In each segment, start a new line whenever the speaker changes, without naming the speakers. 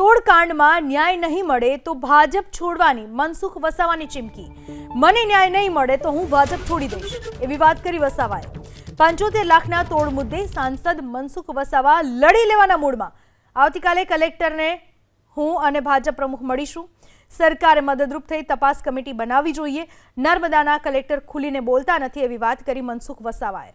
તોડકાંડમાં ન્યાય નહીં મળે તો ભાજપ છોડવાની, મનસુખ વસાવાની ચીમકી. મને ન્યાય નહીં મળે તો હું ભાજપ છોડી દઈશ. એવી વાત કરી વસાવાએ. પંચોતેર લાખના તોડ મુદ્દે સાંસદ મનસુખ વસાવા લડી લેવાના મૂડમાં. આવતીકાલે કલેક્ટરને હું અને ભાજપ પ્રમુખ મળીશું. સરકારે મદદરૂપ થઈ તપાસ કમિટી બનાવવી જોઈએ. નર્મદાના કલેક્ટર ખુલીને બોલતા નથી એવી વાત કરી મનસુખ વસાવાએ.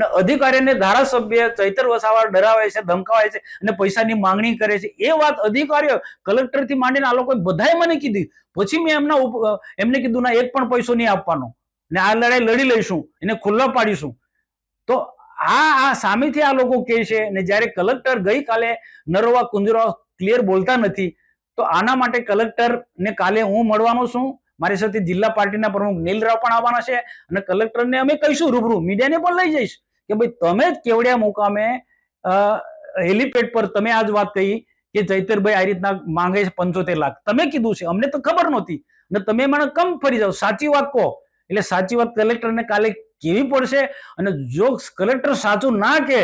ને અધિકારીને ધારાસભ્ય ચૈતર વસાવા ડરાવે છે, ધમકાવે છે અને પૈસાની માંગણી કરે છે. એ વાત અધિકારીઓ કલેક્ટરથી માંડીને આ લોકોએ બધાએ મને કીધી. પછી મેં એમના એમને કીધું, ના એક પણ પૈસો નહીં આપવાનો. ને આ લડાઈ લડી લઈશું, એને ખુલ્લા પાડીશું. તો આ આ સામેથી આ લોકો કહે છે ને જ્યારે કલેક્ટર ગઈકાલે નરવા કુંજરા ક્લિયર બોલતા નથી, તો આના માટે કલેક્ટર ને કાલે હું મળવાનો છું. મારી સાથે જિલ્લા પાર્ટીના પ્રમુખ નીલ રાવ પણ આવવાના છે અને કલેક્ટરને અમે કહીશું રૂબરૂ. મીડિયાને પણ લઈ જઈશ. કે ભાઈ તમે જ કેવડિયા મુકામે હેલિપેડ પર તમે આજ વાત કહી કે ચૈતરભાઈ આ રીતના માંગે છે પંચોતેર લાખ. તમે કીધું છે. અમને તો ખબર નહોતી. અને તમે મને કમ ફરી જાઓ. સાચી વાત કહો. એટલે સાચી વાત કલેક્ટરને કાલે કેવી પડશે અને જો કલેક્ટર સાચું ના કે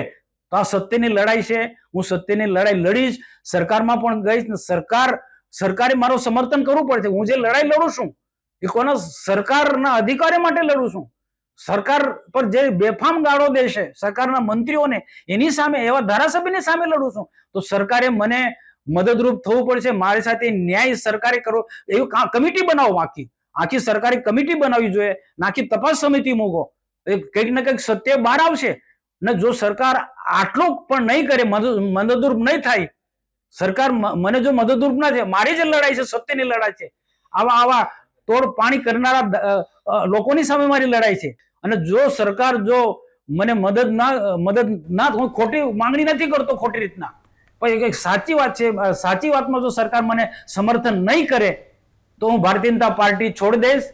તો આ સત્યની લડાઈ છે. હું સત્યની લડાઈ લડીશ. સરકારમાં પણ ગઈશ ને સરકાર, સરકારે મારું સમર્થન કરવું પડશે. હું જે લડાઈ લડું છું, એ કોના સરકારના અધિકારી માટે લડું છું. સરકાર પર જે બેફામ ગાળો દેશે, સરકારના મંત્રીઓને, એની સામે, એવા ધારાસભ્યની સામે લડું છું, તો સરકારે મને મદદરૂપ થવું પડશે, મારી સાથે ન્યાય સરકારે કરવો એવી કમિટી બનાવો આખી. આખી સરકારી કમિટી બનાવવી જોઈએ નાખી તપાસ સમિતિ મૂકો. એ કંઈક ને કંઈક સત્ય બહાર આવશે. ને જો સરકાર આટલું પણ નહીં કરે, મદદ- મદદરૂપ નહીં થાય, સરકાર મને જો મદદરૂપ ના થાય, મારી જે લડાઈ છે, સત્યની લડાઈ છે. આવા આવા તોડ પાણી કરનારા લોકોની સામે મારી લડાઈ છે. અને જો સરકાર જો મને મદદ ના મદદ ના, હું ખોટી માંગણી નથી કરતો ખોટી રીતના. પણ એક સાચી વાત છે સાચી વાતમાં જો સરકાર મને સમર્થન નહીં કરે, તો હું ભારતીય જનતા પાર્ટી છોડી દઈશ.